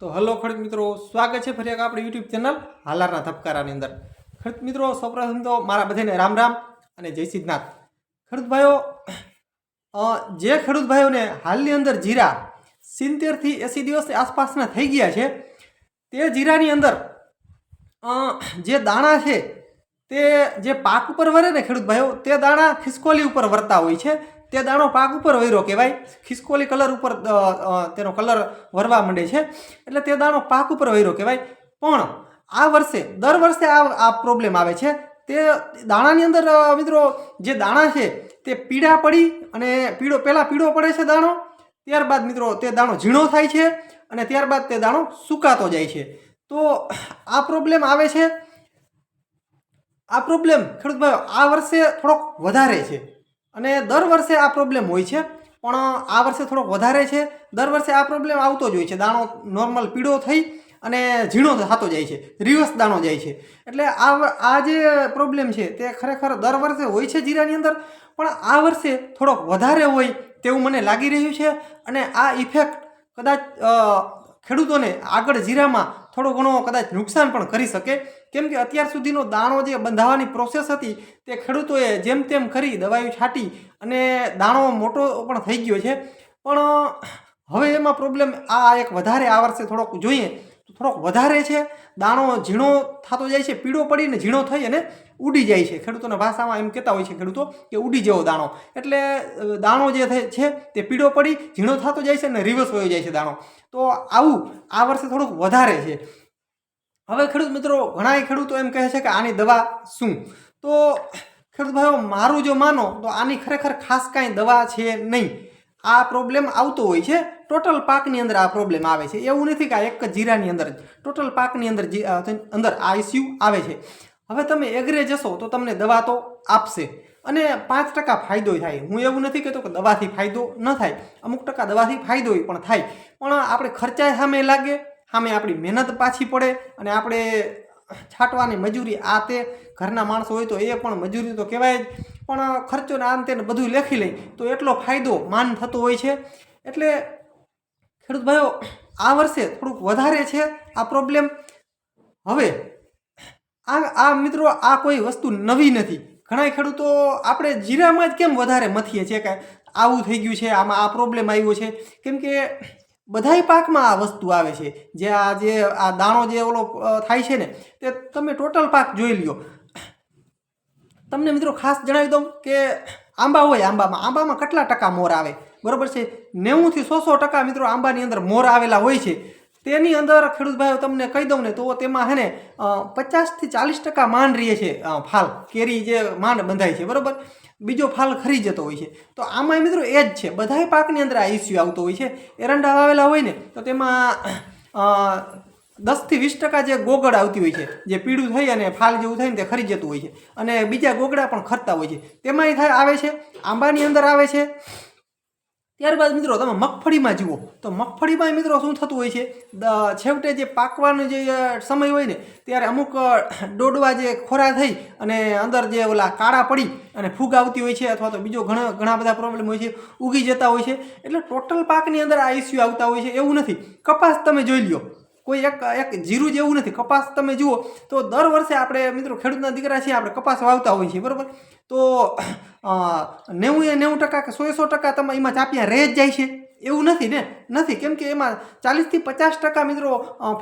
તો હલો ખડત મિત્રો, સ્વાગત છે ફરી એક આપણી યુટ્યુબ ચેનલ હાલારના ધબકારાની અંદર. ખડત મિત્રો, સૌપ્રથમ તો મારા બધાને રામ રામ અને જય સિદ્ધનાથ. ખેડૂત જે ખેડૂતભાઈઓને હાલની અંદર જીરા સિત્તેરથી એંસી દિવસ આસપાસના થઈ ગયા છે, તે જીરાની અંદર જે દાણા છે, તે જે પાક ઉપર વરે ને ખેડૂત ભાઈઓ, તે દાણા ખિસકોલી ઉપર વરતા હોય છે. તે દાણો પાક ઉપર વૈરો કહેવાય. ખિસકોલી કલર ઉપર તેનો કલર વરવા માંડે છે. એટલે તે દાણો પાક ઉપર વૈરો કહેવાય. પણ આ વર્ષે, દર વર્ષે આ આ પ્રોબ્લેમ આવે છે. તે દાણાની અંદર મિત્રો, જે દાણા છે, તે પીળા પડી અને પીળો, પહેલાં પીળો પડે છે દાણો. ત્યારબાદ મિત્રો, તે દાણો ઝીણો થાય છે અને ત્યારબાદ તે દાણો સુકાતો જાય છે. તો આ પ્રોબ્લેમ આવે છે. આ પ્રોબ્લેમ ખેડૂત ભાઈઓ, આ વર્ષે થોડોક વધારે છે. અને દર વર્ષે આ પ્રોબ્લેમ હોય છે. પણ આ વર્ષે થોડોક વધારે છે. દર વર્ષે આ પ્રોબ્લેમ આવતો જ હોય છે. દાણો નોર્મલ પીળો થઈ અને ઝીણો થતો જાય છે. રિવર્સ દાણો જાય છે. એટલે આ આ જે પ્રોબ્લેમ છે તે ખરેખર દર વર્ષે હોય છે જીરાની અંદર, પણ આ વર્ષે થોડોક વધારે હોય તેવું મને લાગી રહ્યું છે. અને આ ઇફેક્ટ કદાચ ખેડૂતોને આગળ જીરામાં થોડો ઘણો કદાચ નુકસાન પણ કરી શકે. કેમ કે અત્યાર સુધીનો દાણો જે બંધાવવાની પ્રોસેસ હતી તે ખેડૂતોએ જેમ તેમ કરી દવાઈઓ છાંટી અને દાણો મોટો પણ થઈ ગયો છે. પણ હવે એમાં પ્રોબ્લેમ આ એક વધારે આ વર્ષે થોડોક જોઈએ. થોડોક વધારે છે, દાણો ઝીણો થતો જાય છે, પીળો પડીને ઝીણો થઈ અને ઉડી જાય છે. ખેડૂતોને ભાષામાં એમ કહેતા હોય છે ખેડૂતો કે ઉડી જેવો દાણો. એટલે દાણો જે છે તે પીળો પડી, ઝીણો થતો જાય છે અને રિવર્સ વયો જાય છે દાણો. તો આવું, આ વર્ષે થોડુંક વધારે છે. હવે ખેડૂત મિત્રો ઘણા ખેડૂતો એમ કહે છે કે આની દવા શું? તો ખેડૂત ભાઈઓ, મારું જો માનો, તો આની ખરેખર ખાસ કાંઈ દવા છે નહીં. આ પ્રોબ્લેમ આવતો હોય છે. ટોટલ પાકની અંદર આ પ્રોબ્લેમ આવે છે. એવું નથી કે આ એક જ જીરાની અંદર ટોટલ પાકની અંદર અંદર આ ઇસ્યુ આવે છે. હવે તમે એગ્રે જશો તો તમને દવા તો આપશે. અને પાંચ ટકા ફાયદો થાય. હું એવું નથી કહેતો કે દવાથી ફાયદો ન થાય. અમુક ટકા દવાથી ફાયદો પણ થાય. પણ આપણે ખર્ચા સામે લાગે, સામે આપણી મહેનત પાછી પડે અને આપણે છાંટવાની મજૂરી, આ તે ઘરના માણસો હોય તો એ પણ મજૂરી તો કહેવાય જ. પણ ખર્ચો ને આમ તેને બધું લેખી લઈ. તો એટલો ફાયદો માન થતો હોય છે. એટલે ખેડૂત ભાઈઓ, આ વર્ષે થોડુંક વધારે છે આ પ્રોબ્લેમ હવે, આ આ મિત્રો, આ કોઈ વસ્તુ નવી નથી. ઘણા ખેડૂતો આપણે જીરામાં જ કેમ વધારે મથીએ છીએ કે આવું થઈ ગયું છે, આમાં આ પ્રોબ્લેમ આવ્યો છે? કેમ કે બધાય પાકમાં આ વસ્તુ આવે છે. જે આ જે, આ દાણો જે ઓલો થાય છે ને, તે તમે ટોટલ પાક જોઈ લ્યો. તમને મિત્રો ખાસ જણાવી દઉં કે આંબા હોય આંબામાં. આંબામાં કેટલા ટકા મોર આવે? બરોબર છે? નેવુંથી સો સો ટકા મિત્રો આંબાની અંદર મોર આવેલા હોય છે. તેની અંદર ખેડૂત ભાઈઓ તમને કહી દઉં ને તો તેમાં હે ને પચાસથી ચાલીસ ટકા માંડ રહે છે ફાલ. કેરી જે માંડ બંધાય છે, બરાબર? બીજો ફાલ ખરી જતો હોય છે. તો આમાં મિત્રો એ જ છે. બધાય પાકની અંદર આ ઇસ્યુ આવતો હોય છે. એરંડા વાવેલા હોય ને, તો તેમાં દસથી વીસ ટકા જે ગોગળ આવતી હોય છે, જે પીળું થઈ અને ફાલ જેવું થઈને તે ખરી જતું હોય છે. અને બીજા ગોગળા પણ ખરતા હોય છે. તેમાંય થાય, આવે છે. આંબાની અંદર આવે છે. ત્યારબાદ મિત્રો તમે મગફળીમાં જુઓ. તો મગફળીમાં મિત્રો શું થતું હોય છે? છેવટે જે પાકવાનો જે સમય હોય ને, ત્યારે અમુક દોડવા જે ખોરા થઈ અને અંદર જે ઓલા કાળા પડી અને ફૂગ આવતી હોય છે અથવા તો બીજો ઘણા ઘણા બધા પ્રોબ્લેમ હોય છે, ઉગી જતા હોય છે. એટલે ટોટલ પાકની અંદર આ ઇસ્યુ આવતા હોય છે. એવું નથી. કપાસ તમે જોઈ લ્યો. કોઈ એક એક જીરું જેવું નથી. કપાસ તમે જુઓ તો દર વર્ષે આપણે મિત્રો ખેડૂતના દીકરા છીએ, આપણે કપાસ વાવતા હોઈએ છીએ. બરાબર? તો નેવું એ નેવું ટકા કે સો સો ટકા તમે એમાં ચાપિયા રહે જ જાય છે. એવું નથી ને? નથી. કેમ કે એમાં ચાલીસથી પચાસ ટકા મિત્રો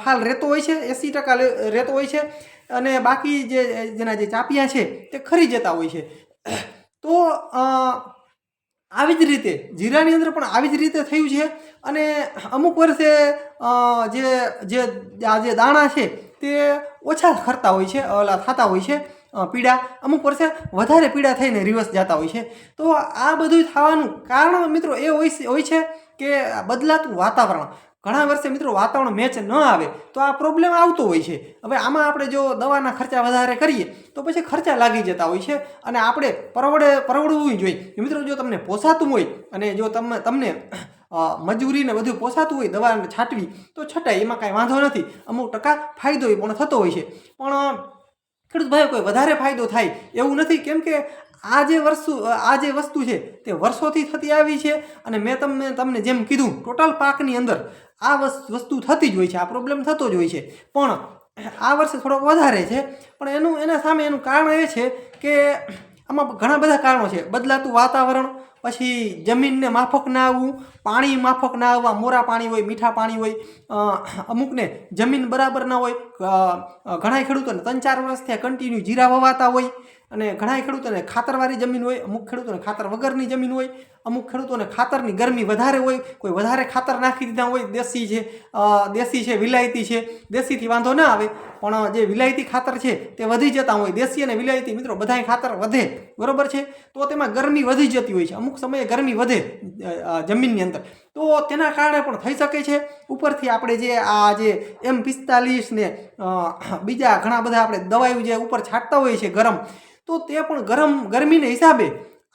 ફાલ રહેતો હોય છે, એંસી ટકા રહેતો હોય છે અને બાકી જે, જેના જે ચાપિયા છે તે ખરી જતા હોય છે. તો આવી જ રીતે, જીરાની અંદર પણ આવી જ રીતે થયું છે અને અમુક વર્ષે જે જે, આ જે દાણા છે તે ઓછા ખરતા હોય છે, ઓલા થતા હોય છે. પીળા અમુક વર્ષે વધારે પીડા થઈને રિવર્સ જતા હોય છે. તો આ બધું થવાનું કારણ મિત્રો એ હોય છે- કે બદલાતું વાતાવરણ. ઘણા વર્ષે મિત્રો વાતાવરણ મેચ ન આવે તો આ પ્રોબ્લેમ આવતો હોય છે. હવે આમાં આપણે જો દવાના ખર્ચા વધારે કરીએ તો પછી ખર્ચા લાગી જતા હોય છે અને આપણે પરવડે, પરવડવું જોઈએ. મિત્રો જો તમને પોસાતું હોય અને જો તમે, તમને મજૂરીને બધું પોસાતું હોય, દવા છાંટવી, તો છટાય એમાં કાંઈ વાંધો નથી. અમુક ટકા ફાયદો પણ થતો હોય છે. પણ ખેડૂત ભાઈઓ, કોઈ વધારે ફાયદો થાય એવું નથી. કેમ કે આ જે વસ્તુ આ જે વસ્તુ છે તે વર્ષોથી થતી આવી છે અને મેં તમને તમને જેમ કીધું ટોટલ પાકની અંદર આ વસ- વસ્તુ થતી જ હોય છે, આ પ્રોબ્લેમ થતો જ હોય છે. પણ આ વર્ષે થોડોક વધારે છે. પણ એનું, એના સામે એનું કારણ એ છે કે આમાં ઘણા બધા કારણો છે. બદલાતું વાતાવરણ પછી જમીનને માફક ના આવવું પાણી માફક ના આવવા, મોરા પાણી હોય, મીઠા પાણી હોય અમુકને જમીન બરાબર ના હોય ઘણા ખેડૂતોને ત્રણ ચાર વર્ષથી કન્ટિન્યુ જીરા વવાતા હોય અને ઘણા ખેડૂતોને ખાતરવાળી જમીન હોય, અમુક ખેડૂતોને ખાતર વગરની જમીન હોય, અમુક ખેડૂતોને ખાતરની ગરમી વધારે હોય, કોઈ વધારે ખાતર નાખી દીધા હોય, દેશી છે દેશી છે, વિલાયતી છે, દેશીથી વાંધો ના આવે, પણ જે વિલાયતી ખાતર છે તે વધી જતા હોય, દેશી અને વિલાયતી મિત્રો બધાય ખાતર વધે, બરોબર છે? તો તેમાં ગરમી વધી જતી હોય છે, અમુક સમયે ગરમી વધે જમીનની અંદર. તો તેના કારણે પણ થઈ શકે છે. ઉપરથી આપણે જે આ જે એમ પિસ્તાલીસ ને બીજા ઘણા બધા આપણે દવાઓ જે ઉપર છાંટતા હોઈએ છીએ ગરમ, તો તે પણ ગરમ ગરમીને હિસાબે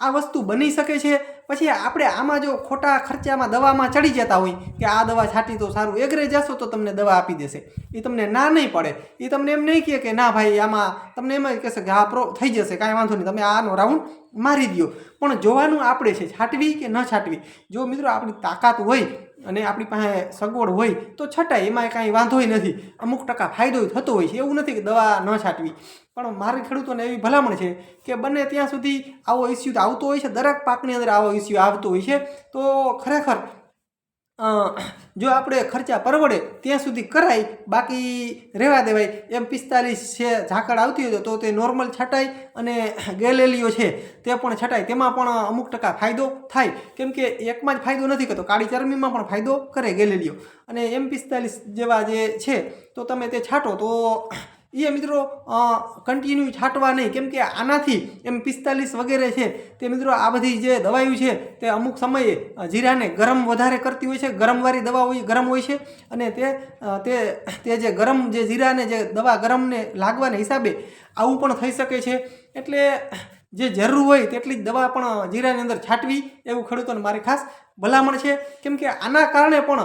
આ વસ્તુ બની શકે છે. પછી આપણે આમાં જો ખોટા ખર્ચામાં દવામાં ચડી જતા હોય કે આ દવા છાંટી તો સારું એગ્રે જશો તો તમને દવા આપી દેશે. એ તમને ના નહીં પડે. એ તમને એમ નહીં કહે કે ના ભાઈ, આમાં તમને એમ જ કહેશે કે હા, પ્રો થઈ જશે, કાંઈ વાંધો નહીં, તમે આનો રાઉન્ડ મારી દો પણ જોવાનું આપણે છે, છાંટવી કે ન છાંટવી? જો મિત્રો, આપણી તાકાત હોય અને આપણી પાસે સગવડ હોય તો છટાય એમાં કાંઈ વાંધોય નથી. અમુક ટકા ફાયદો થતો હોય છે. એવું નથી કે દવા ન છાંટવી. પણ મારી ખેડૂતોને એવી ભલામણ છે કે બને ત્યાં સુધી આવો ઇસ્યુ આવતો હોય છે. દરેક પાકની અંદર આવો ઇસ્યુ આવતો હોય છે. તો ખરેખર જો આપણે ખર્ચા પરવડે ત્યાં સુધી કરાય, બાકી રહેવા દેવાય. એમ પિસ્તાલીસ છે ઝાકળ આવતી હોય તો, તે નોર્મલ છટાય અને ગેલેલીઓ છે તે પણ છટાય. તેમાં પણ અમુક ટકા ફાયદો થાય. કેમ કે એકમાં જ ફાયદો નથી કરતો. કાળી ચરમીમાં પણ ફાયદો કરે ગેલેલીઓ. અને એમ પિસ્તાલીસ જેવા જે છે, તો તમે તે છાંટો તો એ મિત્રો કન્ટિન્યુ છાંટવા નહીં. કેમ કે આનાથી એમ પિસ્તાલીસ વગેરે છે. તે મિત્રો, આ બધી જે દવાઈઓ છે, તે અમુક સમયે જીરાને ગરમ વધારે કરતી હોય છે. ગરમવાળી દવા હોય, ગરમ હોય છે. અને તે તે તે જે ગરમ, જે જીરાને જે દવા ગરમને લાગવાના હિસાબે આવું પણ થઈ શકે છે. એટલે જે જરૂર હોય તેટલી જ દવા પણ જીરાની અંદર છાંટવી એવું ખેડૂતોને મારી ખાસ ભલામણ છે. કેમ કે આના કારણે પણ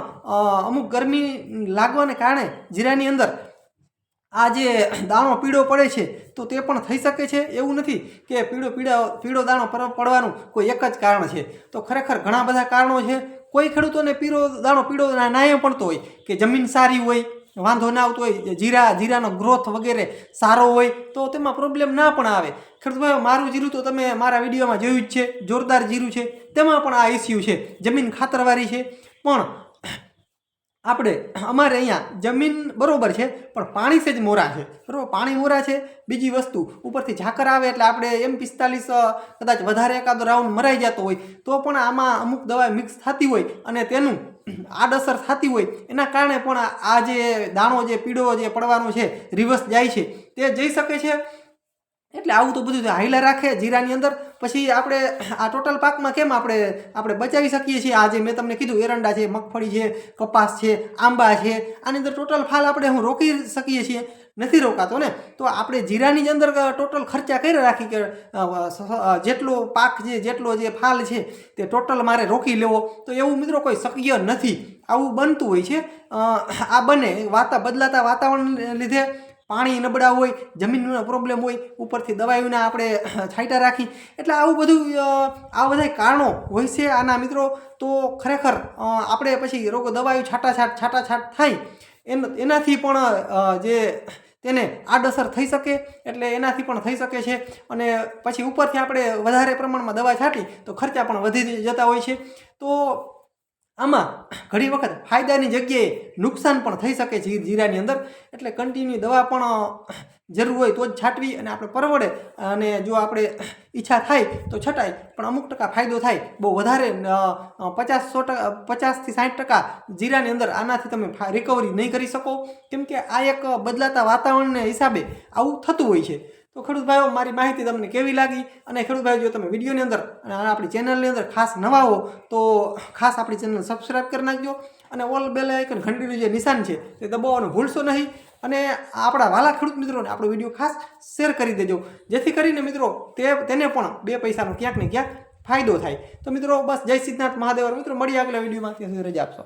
અમુક ગરમી લાગવાને કારણે જીરાની અંદર આ જે દાણો પીળો પડે છે, તો તે પણ થઈ શકે છે? એવું નથી કે પીળો પીળો પીળો દાણો પડવાનું કોઈ એક જ કારણ છે. તો ખરેખર ઘણા બધા કારણો છે. કોઈ ખેડૂતોને પીળો દાણો પીળો નાય પડતો હોય કે જમીન સારી હોય, વાંધો ના આવતો હોય, જીરા, જીરાનો ગ્રોથ વગેરે સારો હોય, તો તેમાં પ્રોબ્લેમ ના પણ આવે. ખેડૂત ભાઈઓ, મારું જીરું તો તમે મારા વિડીયોમાં જોયું જ છે. જોરદાર જીરું છે. તેમાં પણ આ ઇસ્યુ છે. જમીન ખાતરવાળી છે. પણ આપણે અમારે અહીંયા જમીન બરોબર છે, પણ પાણી સેજ મોરા છે. બરોબર? પાણી મોરા છે. બીજી વસ્તુ, ઉપરથી ઝાકર આવે એટલે આપણે એમ પિસ્તાલીસ કદાચ વધારે એકાદો રાઉન્ડ મરાઈ જતો હોય, તો પણ આમાં અમુક દવા મિક્સ થતી હોય અને તેનું આડઅસર થતી હોય, એના કારણે પણ આ- આ જે દાણો જે પીળો જે પડવાનો છે રિવર્સ જાય છે. તે જઈ શકે છે? એટલે આવું તો બધું હાઈલા રાખે જીરાની અંદર. પછી આપણે આ ટોટલ પાકમાં કેમ આપણે આપણે બચાવી શકીએ છીએ? આજે મેં તમને કીધું, એરંડા છે, મગફળી છે, કપાસ છે, આંબા છે, આની અંદર ટોટલ ફાલ આપણે હું રોકી શકીએ છીએ. નથી રોકાતો ને? તો આપણે જીરાની જ અંદર ટોટલ ખર્ચા કરી રાખી કે જેટલો પાક જે, જેટલો જે ફાલ છે તે ટોટલ મારે રોકી લેવો. તો એવું મિત્રો કોઈ શક્ય નથી. આવું બનતું હોય છે. આ બને વાતા, બદલાતા વાતાવરણને લીધે પાણી નબળા હોય, જમીનનો પ્રોબ્લેમ હોય, ઉપરથી દવાઈઓના આપણે છાંટા રાખી. એટલે આવું બધું આ બધા કારણો હોય છે આના મિત્રો. તો ખરેખર આપણે પછી રોગો, દવાઈઓ છાંટાછાટ છાંટાછાટ થાય. એન એનાથી પણ જે તેને આડઅસર થઈ શકે, એટલે એનાથી પણ થઈ શકે છે. અને પછી ઉપરથી આપણે વધારે પ્રમાણમાં દવા છાંટી, તો ખર્ચા પણ વધી જતા હોય છે. તો આમાં ઘણી વખત ફાયદાની જગ્યાએ નુકસાન પણ થઈ શકે છે જીરાની અંદર. એટલે કન્ટિન્યુ દવા પણ જરૂર હોય તો જ છાંટવી અને આપણે પરવડે અને જો આપણે ઈચ્છા થાય તો છટાય. પણ અમુક ટકા ફાયદો થાય. બહુ વધારે પચાસ સો ટકા પચાસથી સાઠ ટકા જીરાની અંદર આનાથી તમે રિકવરી નહીં કરી શકો. કેમ કે આ એક બદલાતા વાતાવરણને હિસાબે આવું થતું હોય છે. તો ખેડૂત ભાઈઓ મારી માહિતી તમને કેવી લાગી? અને ખેડૂત ભાઈ જો તમે વિડીયોની અંદર અને આપણી ચેનલની અંદર ખાસ નવા હો, તો ખાસ આપણી ચેનલ સબસ્ક્રાઈબ કરી નાખજો. અને ઓલ બેલ આઇકન ઘંટીનું જે નિશાન છે, તે દબાવવાનું ભૂલશો નહીં. અને આપણા વાલા ખેડૂત મિત્રોને આપણો વીડિયો ખાસ શેર કરી દેજો. જેથી કરીને મિત્રો, તે, તેને પણ બે પૈસાનો ક્યાંક ને ક્યાંક ફાયદો થાય. તો મિત્રો, બસ જય સિદ્ધનાથ મહાદેવ મિત્રો મળી આગલા વિડીયોમાં. ત્યાં સુધી રજા આપશો.